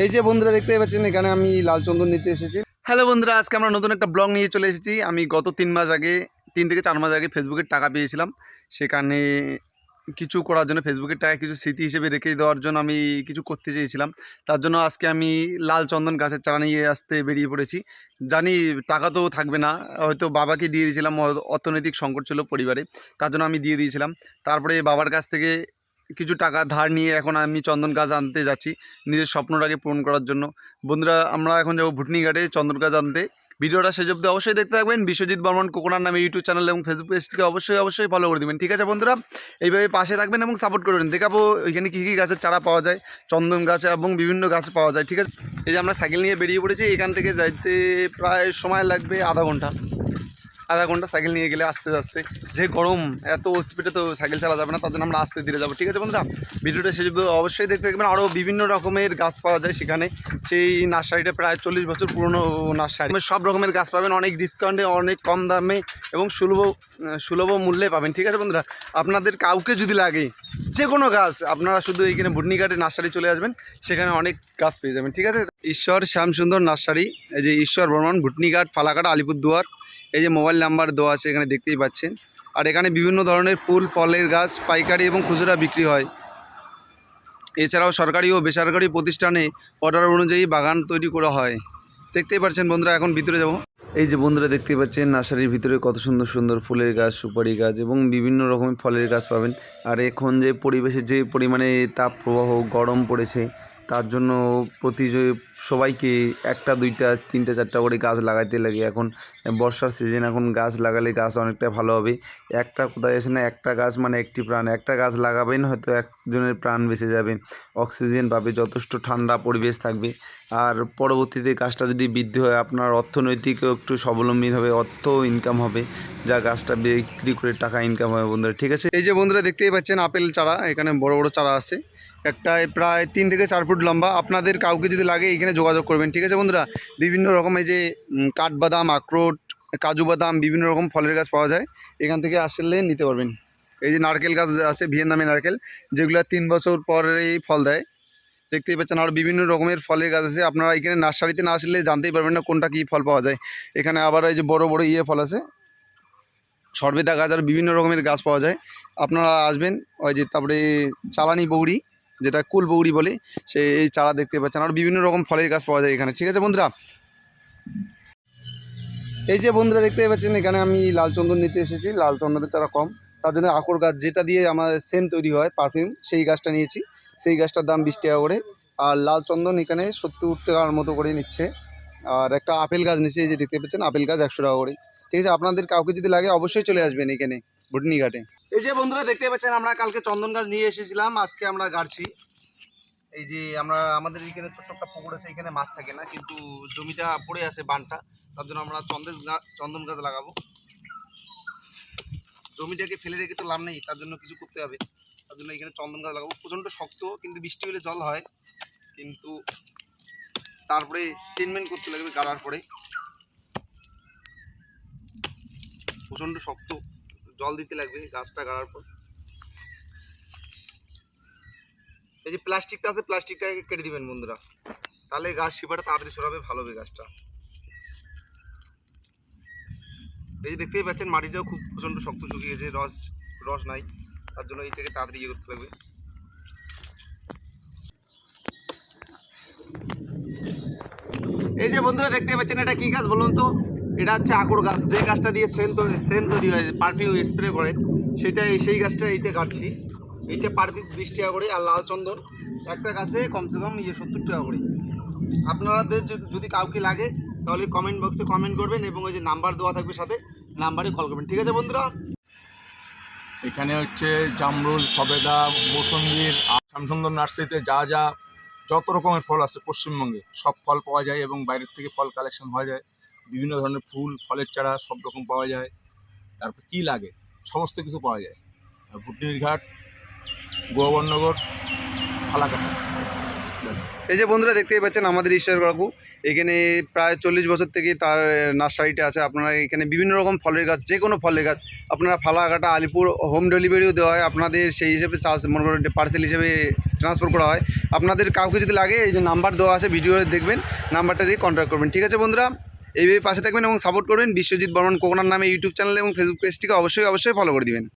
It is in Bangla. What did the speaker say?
এই যে বন্ধুরা দেখতে পাচ্ছেন, এখানে আমি লাল চন্দন নিতে এসেছি। হ্যালো বন্ধুরা, আজকে আমরা নতুন একটা ব্লগ নিয়ে চলে এসেছি। আমি গত তিন মাস আগে, তিন থেকে চার মাস আগে ফেসবুকের টাকা পেয়েছিলাম। সেখানে কিছু করার জন্য ফেসবুকের টাকা, কিছু স্মৃতি হিসেবে রেখে দেওয়ার জন্য আমি কিছু করতে চেয়েছিলাম। তার জন্য আজকে আমি লাল চন্দন গাছের চারা নিয়ে আসতে বেরিয়ে পড়েছি। জানি টাকা তো থাকবে না, হয়তো বাবাকে দিয়ে দিয়েছিলাম অর্থনৈতিক সংকট ছিল পরিবারে, তার জন্য আমি দিয়ে দিয়েছিলাম। তারপরে বাবার কাছ থেকে কিছু টাকা ধার নিয়ে এখন আমি চন্দন গাছ আনতে যাচ্ছি, নিজের স্বপ্নটাকে পূরণ করার জন্য। বন্ধুরা, আমরা এখন যাব ঘাটে চন্দন গাছ আনতে। ভিডিওটা শেষ অব্দি অবশ্যই দেখতে থাকবেন। বিশ্বজিৎ বর্মন কোকোনার নামে ইউটিউব চ্যানেল এবং ফেসবুক পেজটিকে অবশ্যই অবশ্যই ফলো করে দেবেন। ঠিক আছে বন্ধুরা? এইভাবে পাশে থাকবেন এবং সাপোর্ট করবেন। দেখাবো ওইখানে কী কী গাছের চারা পাওয়া যায়, চন্দন গাছ এবং বিভিন্ন গাছ পাওয়া যায়। ঠিক আছে? এই যে আমরা সাইকেল নিয়ে বেরিয়ে পড়েছি, এখান থেকে যাইতে প্রায় সময় লাগবে আধা ঘণ্টা। আধা ঘণ্টা সাইকেল নিয়ে গেলে আস্তে আস্তে যে গরম, এত স্পিডে তো সাইকেল চালা যাবে না জন্য আমরা আস্তে ধীরে যাব। ঠিক আছে বন্ধুরা? ভিডিওটা শেষ অবশ্যই দেখতে দেখবেন আরও বিভিন্ন রকমের গাছ পাওয়া যায় সেখানে। সেই নার্সারিটা প্রায় চল্লিশ বছর পুরনো নার্সারি। সব রকমের গাছ পাবেন, অনেক ডিসকাউন্টে অনেক কম দামে এবং সুলভ সুলভ মূল্যে পাবেন। ঠিক আছে বন্ধুরা? আপনাদের কাউকে যদি লাগে যে কোনো গাছ, আপনারা শুধু এইখানে ভুটনিঘাটে নার্সারি চলে আসবেন, সেখানে অনেক গাছ পেয়ে যাবেন। ঠিক আছে? ঈশ্বর শ্যামসুন্দর নার্সারি, এই যে ঈশ্বর বর্মন ভুটনিঘাট ফালাকাটা, আলিপুরদুয়ার। এই যে মোবাইল নাম্বার দেওয়া আছে, এখানে দেখতেই পাচ্ছেন। আর এখানে বিভিন্ন ধরনের ফুল, ফলের গাছ, পাইকারি এবং খুচরা বিক্রি হয়। এছাড়াও সরকারি ও বেসরকারি প্রতিষ্ঠানে অর্ডার অনুযায়ী বাগান তৈরি করা হয়। দেখতেই পাচ্ছেন বন্ধুরা, এখন ভিতরে যাব। এই যে বন্ধুরা, দেখতেই পাচ্ছেন নার্সারির ভিতরে কত সুন্দর সুন্দর ফুলের গাছ, সুপারি গাছ এবং বিভিন্ন রকমের ফলের গাছ পাবেন। আর এখন যে পরিবেশে যে পরিমাণে তাপ প্রবাহ গরম পড়েছে, তার জন্য প্রতি সবাইকে একটা, দুইটা, তিনটা, চারটা করে গাছ লাগাইতে লাগে। এখন বর্ষার সিজন এখন গাছ লাগালে গাছ অনেকটা ভালো হবে। একটা কোথায় আসে না, একটা গাছ মানে একটি প্রাণ। একটা গাছ লাগাবেন হয়তো একজনের প্রাণ বেঁচে যাবে। অক্সিজেন পাবে, যথেষ্ট ঠান্ডা পরিবেশ থাকবে। আর পরবর্তীতে গাছটা যদি বৃদ্ধি হয়, আপনার অর্থনৈতিক একটু স্বাবলম্বী হবে অর্থ ইনকাম হবে, যা গাছটা বিক্রি করে টাকা ইনকাম হবে বন্ধুরা, ঠিক আছে? এই যে বন্ধুরা দেখতেই পাচ্ছেন, আপেল চারা, এখানে বড় বড় চারা আছে। একটায় প্রায় তিন থেকে চার ফুট লম্বা। আপনাদের কাউকে যদি লাগে এখানে যোগাযোগ করবেন, ঠিক আছে বন্ধুরা? বিভিন্ন রকম এই যে কাঠবাদাম, আখরোট, কাজু বাদাম, বিভিন্ন রকম ফলের গাছ পাওয়া যায়। এখান থেকে আসলে নিতে পারবেন। এই যে নারকেল গাছ আছে, ভিয়েতনামি নারকেল, যেগুলো তিন বছর পরেই ফল দেয়। দেখতেই পাচ্ছেন, আর বিভিন্ন রকমের ফলের গাছ আছে। আপনারা এখানে নার্সারিতে না আসলে জানতেই পারবেন না কোনটা কী ফল পাওয়া যায়। এখানে আবার এই যে বড় বড় ইয়ে ফল আছে। সর্বেদা গাছ আর বিভিন্ন রকমের গাছ পাওয়া যায়। আপনারা আসবেন, ওই যে তারপরে চালানি বৌড়ি যেটা কুল বৌড়ি বলে, সে এই চারা দেখতে পাচ্ছেন। আর বিভিন্ন রকম ফলের গাছ পাওয়া যায় এখানে। ঠিক আছে বন্ধুরা? এই যে বন্ধুরা দেখতে পাচ্ছেন, এখানে আমি লাল চন্দন নিতে এসেছি। লাল চন্দনের চারা কম। তার জন্য আকর গাছ যেটা দিয়ে আমাদের সেন্ট তৈরি হয়, পারফিউম, সেই গাছটা নিয়েছি। সেই গাছটার দাম বিশ টাকা করে। আর লাল চন্দন এখানে সত্তর টাকার মতো করে নিচ্ছে। আর একটা আপেল গাছ নিচ্ছে এই যে দেখতে পাচ্ছেন, আপেল গাছ একশো টাকা করে। ঠিক আছে, আপনাদের কাউকে যদি লাগে অবশ্যই চলে আসবেন এখানে। ভুটনি ঘাটে। এই যে বন্ধুরা দেখতে পাচ্ছেন, আমরা কালকে চন্দন গাছ নিয়ে এসেছিলাম, আজকে আমরা গাড়ছি। এই যে আমরা, আমাদের এখানে ছোট্ট একটা পুকুর আছে, এখানে মাছ থাকে না, কিন্তু জমিটা পড়ে আছে বানটা, তার জন্য আমরা চন্দেশ চন্দন গাছ লাগাবো। জমিটাকে ফেলে রেখে তো লাভ নেই, তার জন্য কিছু করতে হবে। তার জন্য এখানে চন্দন গাছ লাগাবো। প্রচণ্ড শক্ত, কিন্তু বৃষ্টি হলে জল হয়, কিন্তু তারপরে ট্রিটমেন্ট করতে লাগবে গাড়ার পরে। প্রচণ্ড শক্ত। জল দিতে লাগবে গাছটা গাড়ার পর। এই যে প্লাস্টিকটা আছে প্লাস্টিকটাকে কেটে দিবেন বন্ধুরা। তাহলে গাছ শিপাটা তাড়াতাড়ি সরাবে, ভালো হবে গাছটা। এই যে দেখতেই পাচ্ছেন, মাটিটাও খুব প্রচণ্ড শক্ত শুকিয়ে গেছে, রস রস নাই। তার জন্য এইটাকে তাড়াতাড়ি ইয়ে করতে লাগবে। এই যে বন্ধুরা দেখতে পাচ্ছেন এটা কি গাছ বলুন তো? এটা হচ্ছে আকর গাছ। যে গাছটা দিয়ে সেন তৈরি সেন তৈরি হয়, পারফিউম স্প্রে করেন সেটা সেই গাছটা এইটা কাটছি। এইটা পার বিশ টাকা করে, আর লাল চন্দন। একটা গাছে কমসে কম ইয়ে সত্তর টাকা করে। আপনাদের যদি- কাউকে লাগে, তাহলে কমেন্ট বক্সে কমেন্ট করবেন এবং ওই যে নাম্বার দেওয়া থাকবে সাথে নাম্বারে কল করবেন। ঠিক আছে বন্ধুরা? এখানে হচ্ছে জামরুল, সবেদা, মৌসম্বির শ্যামসুন্দর নার্সারিতে যা যা যত রকমের ফল আছে পশ্চিমবঙ্গে, সব ফল পাওয়া যায় এবং বাইরের থেকে ফল কালেকশন হয়ে যায়। বিভিন্ন ধরনের ফুল, ফলের চারা সব রকম পাওয়া যায়। তারপর কী লাগে? সমস্ত কিছু পাওয়া যায়। ভুটনির ঘাট গোয়াবরনগর ফালাকাটা। এই যে বন্ধুরা দেখতেই পাচ্ছেন আমাদের ঈশ্বর বাবু, এখানে প্রায় চল্লিশ বছর থেকে তার নার্সারিটা আছে। আপনারা এখানে বিভিন্ন রকম ফলের গাছ, যে কোনো ফলের গাছ, আপনারা ফালাকাটা, আলিপুর হোম ডেলিভারিও দেওয়া হয়। আপনাদের সেই হিসেবে চার্জ মনে করেন পার্সেল হিসেবে ট্রান্সফার করা হয়। আপনাদের কাউকে যদি লাগে, এই যে নাম্বার দেওয়া আছে ভিডিও দেখবেন নাম্বারটা দিয়ে কন্ট্যাক্ট করবেন। ঠিক আছে বন্ধুরা? এইভাবে পাশে থাকবেন এবং সাপোর্ট করবেন। বিশ্বজিৎ বর্মন কোকোনার নামে ইউটিউব চ্যানেল এবং ফেসবুক পেজটিকে অবশ্যই অবশ্যই ফলো করে দিবেন।